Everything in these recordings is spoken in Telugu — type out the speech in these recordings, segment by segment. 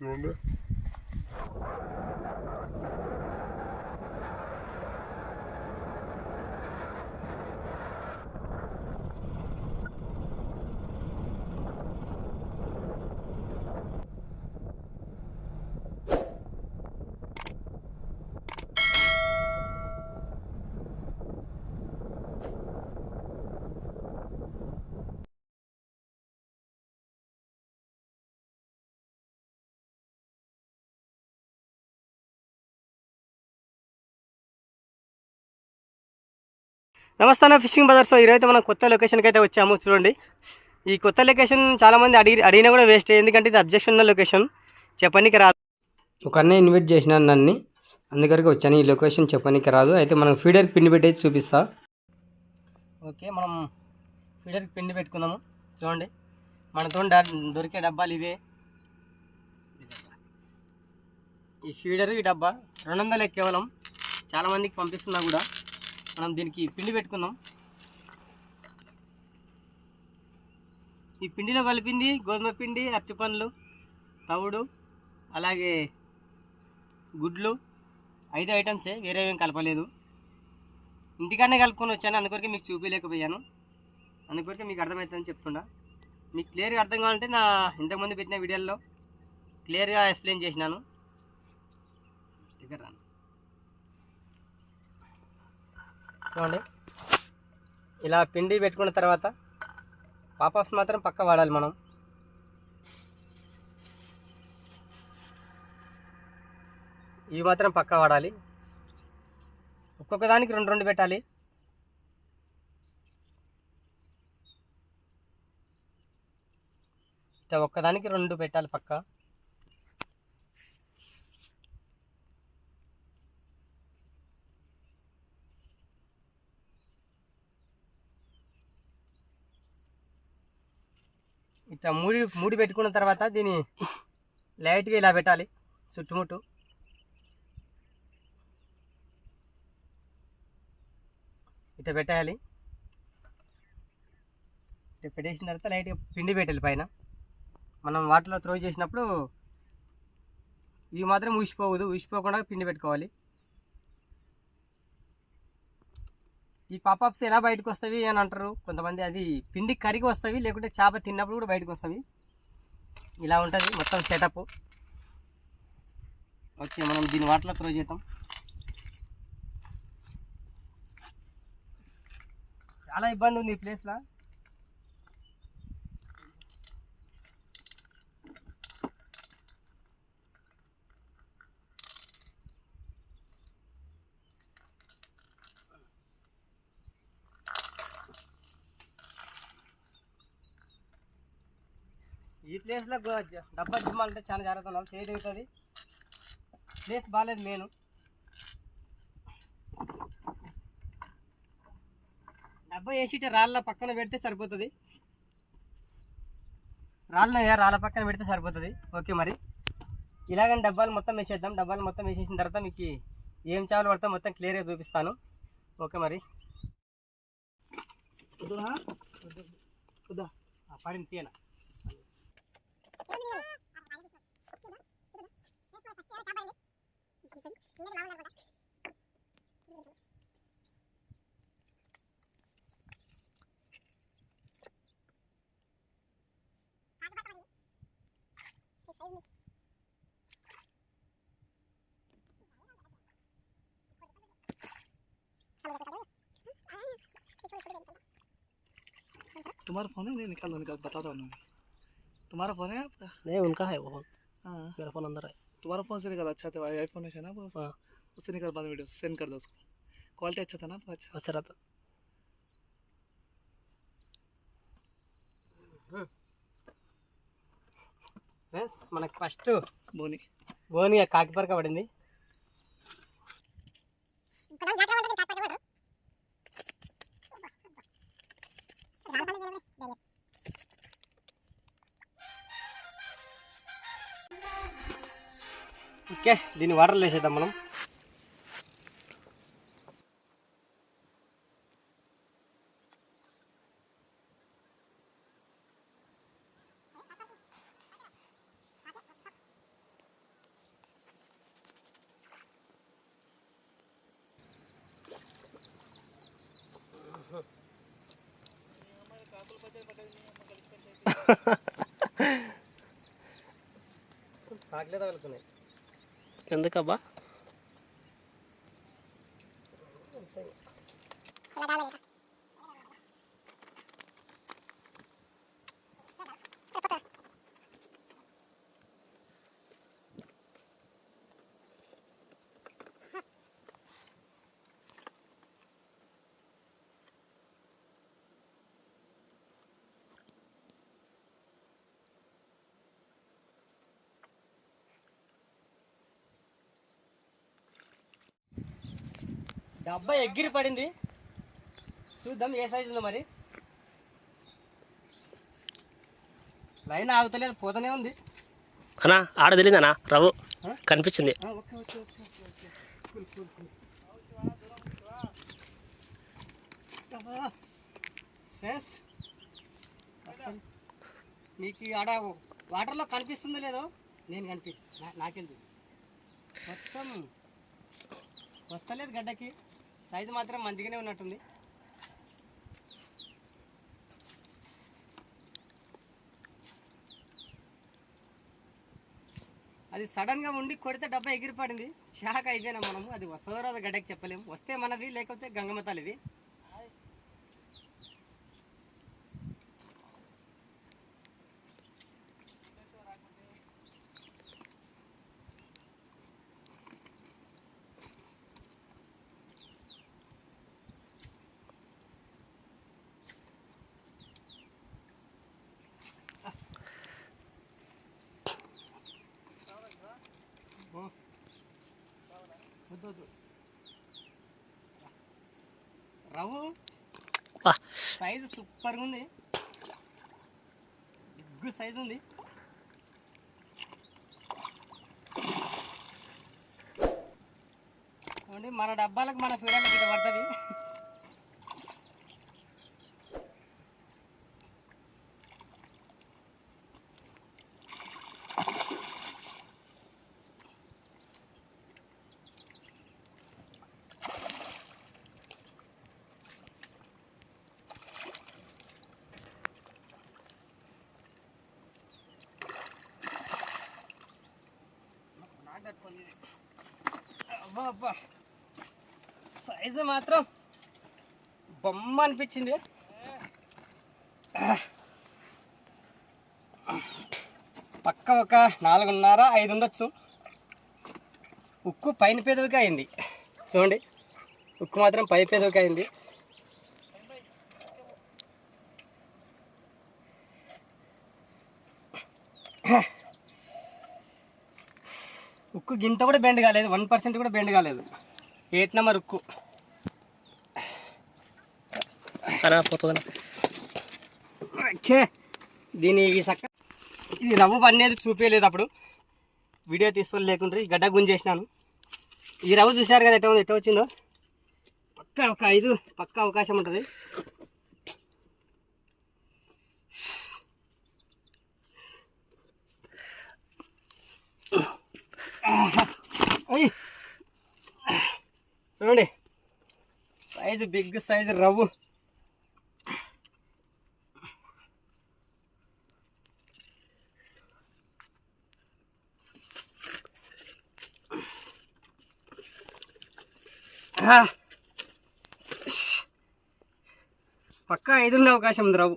durumda. నమస్తే అన్న ఫిషింగ్ బజార్స్. ఈరోజు మనం కొత్త లొకేషన్కి అయితే వచ్చాము చూడండి. ఈ కొత్త లొకేషన్ చాలామంది అడిగి అడిగినా కూడా వేస్ట్ ఎందుకంటే ఇది అబ్జెక్షన్ ఉన్న లొకేషన్ చెప్పనీకి రాదు. ఒక అన్న ఇన్వైట్ చేసిన నన్ను. అందుకరికి వచ్చాను ఈ లొకేషన్ చెప్పనీకి రాదు. అయితే మనం ఫీడర్కి పిండి పెట్టేసి చూపిస్తా. ఓకే మనం ఫీడర్కి పిండి పెట్టుకుందాము. చూడండి. మనతో దొరికే డబ్బాలు ఇవే. ఈ ఫీడర్ ఈ డబ్బా రెండు వందలే కేవలం. చాలామందికి పంపిస్తున్నా కూడా. మనం దీనికి పిండి పెట్టుకుందాం. ఈ పిండిలో కలిపింది గోధుమ పిండి అరటిపండ్లు తవుడు అలాగే గుడ్లు. ఐదు ఐటమ్సే వేరే ఏం కలపలేదు. ఇంటికాడనే కలుపుకొని వచ్చాను అందుకొరకే మీకు చూపించలేకపోయాను అందుకొరకే మీకు అర్థమవుతుందని చెప్తున్నా. మీకు క్లియర్గా అర్థం కావాలంటే నా ఇంతకుముందు పెట్టిన వీడియోల్లో క్లియర్గా ఎక్స్ప్లెయిన్ చేసినాను. దగ్గర రాను. చూడండి. ఇలా పిండి పెట్టుకున్న తర్వాత పాపాప్స్ మాత్రం పక్క వాడాలి మనం. ఇవి మాత్రం పక్క వాడాలి. ఒక్కొక్క దానికి రెండు రెండు పెట్టాలి. ఇట్లా ఒక్కదానికి రెండు పెట్టాలి పక్క. ఇట్లా మూడి మూడి పెట్టుకున్న తర్వాత దీన్ని లైట్గా ఇలా పెట్టాలి చుట్టుముట్టు. ఇట్లా పెట్టేయాలి. ఇట్లా పెట్టేసిన తర్వాత లైట్గా పిండి పెట్టాలి పైన. మనం వాటర్లో త్రో చేసినప్పుడు ఇవి మాత్రం ఊసిపోవద్దు ఊసిపోకుండా పిండి పెట్టుకోవాలి. ఈ పాపాప్స్ ఎలా బయటకు వస్తాయి అని అంటారు? కొంతమంది అది పిండి కరిగి వస్తాయి లేకుంటే చేప తిన్నప్పుడు కూడా బయటకు వస్తాయి ఇలా ఉంటుంది మొత్తం సెటప్ ఓకే మనం దీని వాటిలో త్రో చేద్దాం. చాలా ఇబ్బంది ఉంది ఈ ప్లేస్లో ఈ ప్లేస్లో డబ్బా దిమ్మాలంటే చాలా జాగ్రత్త ఉండాలి. చేయి అవుతుంది ప్లేస్ బాగాలేదు మెయిన్. డబ్బా వేసి రాళ్ళ పక్కన పెడితే సరిపోతుంది. రాళ్ళ రాళ్ళ పక్కన పెడితే సరిపోతుంది. ఓకే మరి. ఇలాగని డబ్బాలు మొత్తం వేసేద్దాం. డబ్బాలు మొత్తం వేసేసిన తర్వాత మీకు ఏం చాలు పడతా మొత్తం క్లియర్గా చూపిస్తాను. ఓకే మరి. పడింది తీయనా? तुम्हारा फ़ोन है? नहीं निकाल निकाल बता दो उन्होंने। तुम्हारा फोन है आपका नहीं उनका है वो हाँ मेरा फोन अंदर है तुम्हारा फोन से निकाल अच्छा था आईफोन है ना वो हाँ उससे निकाल बाद वीडियो सेंड कर दो उसको क्वालिटी अच्छा था ना आपका अच्छा अच्छा रहता ఫ్రెండ్స్ మనకి ఫస్ట్ बोनी బోని కాకిపరక పడింది ఓకే దీన్ని వాటర్ లేసేద్దాం మనం ఆగలేదు అనుకున్నాయి ఎందుకబ్బా డబ్బా ఎగిరి పడింది. చూద్దాం ఏ సైజు ఉందో మరి. లైన్ ఆగుతలేదు పోతూనే ఉంది. అన్నా ఆడ తెలియదన్నా రవ్వు? కనిపించింది. ఫ్రెండ్స్. మీకు ఆడ వాటర్లో కనిపిస్తుందో లేదో నేను కనిపి నా- నాకేం చూడు మొత్తం వస్తలేదు గడ్డకి. సైజు మాత్రం మంచిగానే ఉన్నట్టుంది. అది సడన్గా ఉండి కొడితే డబ్బా ఎగిరి పడింది షాక్ అయిపోయినా మనము. అది వస్తుందో రాదో గడ్డకి చెప్పలేము. వస్తే మనది లేకపోతే గంగమ్మ వద్దు రవ్వు. సైజు సూపర్గా ఉంది. బిగ్ సైజు ఉంది. మన డబ్బాలకు మన ఫీడర్లకు ఇది పడుతుంది అబ్బా సైజు మాత్రం బొమ్మ అనిపించింది. పక్క ఒక నాలుగున్నర ఐదు ఉండొచ్చు. ఉక్కు పైన పెదవికి అయింది. చూడండి. ఉక్కు మాత్రం పై పెదవికి అయింది. ఉక్కు గింత కూడా బెండ్ కాలేదు వన్ పర్సెంట్ కూడా బెండ్ కాలేదు. ఎయిట్ నెంబర్ ఉక్కు. ఓకే దీని ఈ సక్క ఇది రవ్వు పన్నేది చూపించలేదు అప్పుడు. వీడియో తీసుకొని లేకుండా గడ్డ గుంజేసినాను. ఈ రవ్వు చూశారు కదా ఎట్లా ఉంది ఎట్లా వచ్చిందో? పక్క ఒక ఐదు పక్క అవకాశం ఉంటుంది. చూడండి. సైజు బిగ్ సైజు రవ్వు. ఆ. పక్కా ఐదు ఉండే అవకాశం ఉంది రావు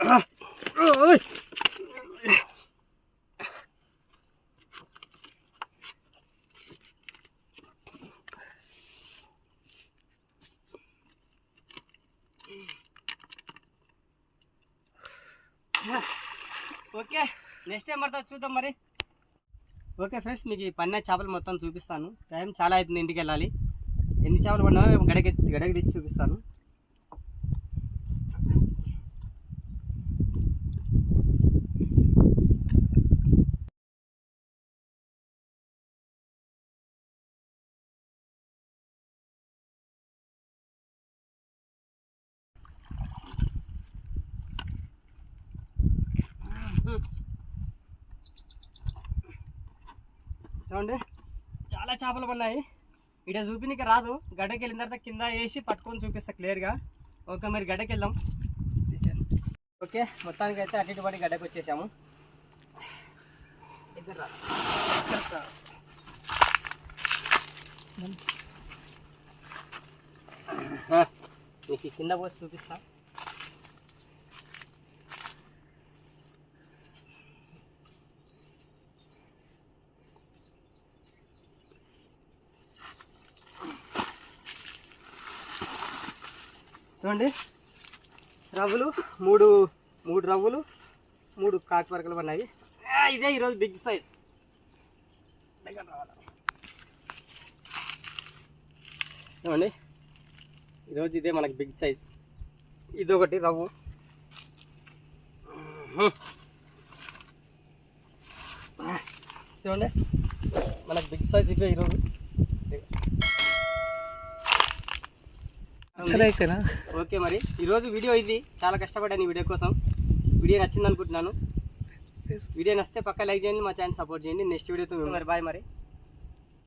ఆ. ఓకే నెక్స్ట్ టైం పడుతుంది చూద్దాం మరి. ఓకే ఫ్రెండ్స్ మీకు ఈ పన్న చేపలు మొత్తం చూపిస్తాను. టైం చాలా అవుతుంది ఇంటికి వెళ్ళాలి. ఎన్ని చేపలు పడినాయో గడకి గడకి తెచ్చి చూపిస్తాను. చూడండి. చాలా చేపలు పడినాయి. ఇక్కడ చూపినికి రాదు. గడ్డకి వెళ్ళిన తర్వాత కింద వేసి పట్టుకొని చూపిస్తా క్లియర్గా ఓకే మరి గడ్డకి వెళ్దాం. ఓకే మొత్తానికి అయితే అటు పడి గడ్డకు వచ్చేసాము. ఇద్దరు రా. నీకు కింద పోసి చూపిస్తాను చూడండి. రవ్వులు మూడు మూడు రవ్వులు మూడు కాకి వరకలు పడినాయి. ఇదే ఈరోజు బిగ్ సైజ్. దగ్గర రావాలి. చూడండి. ఈరోజు ఇదే మనకి బిగ్ సైజ్. ఇది ఒకటి రవ్వు చూడండి. మనకి బిగ్ సైజ్ ఇవే ఈరోజు. సరే అయితేనా ఓకే మరి. ఈరోజు వీడియో ఇది. చాలా కష్టపడ్డాను ఈ వీడియో కోసం. వీడియో నచ్చింది అనుకుంటున్నాను వీడియో నచ్చితే పక్క లైక్ చేయండి మా ఛానల్ సపోర్ట్ చేయండి. నెక్స్ట్ వీడియోతో మరి బాయ్ మరి.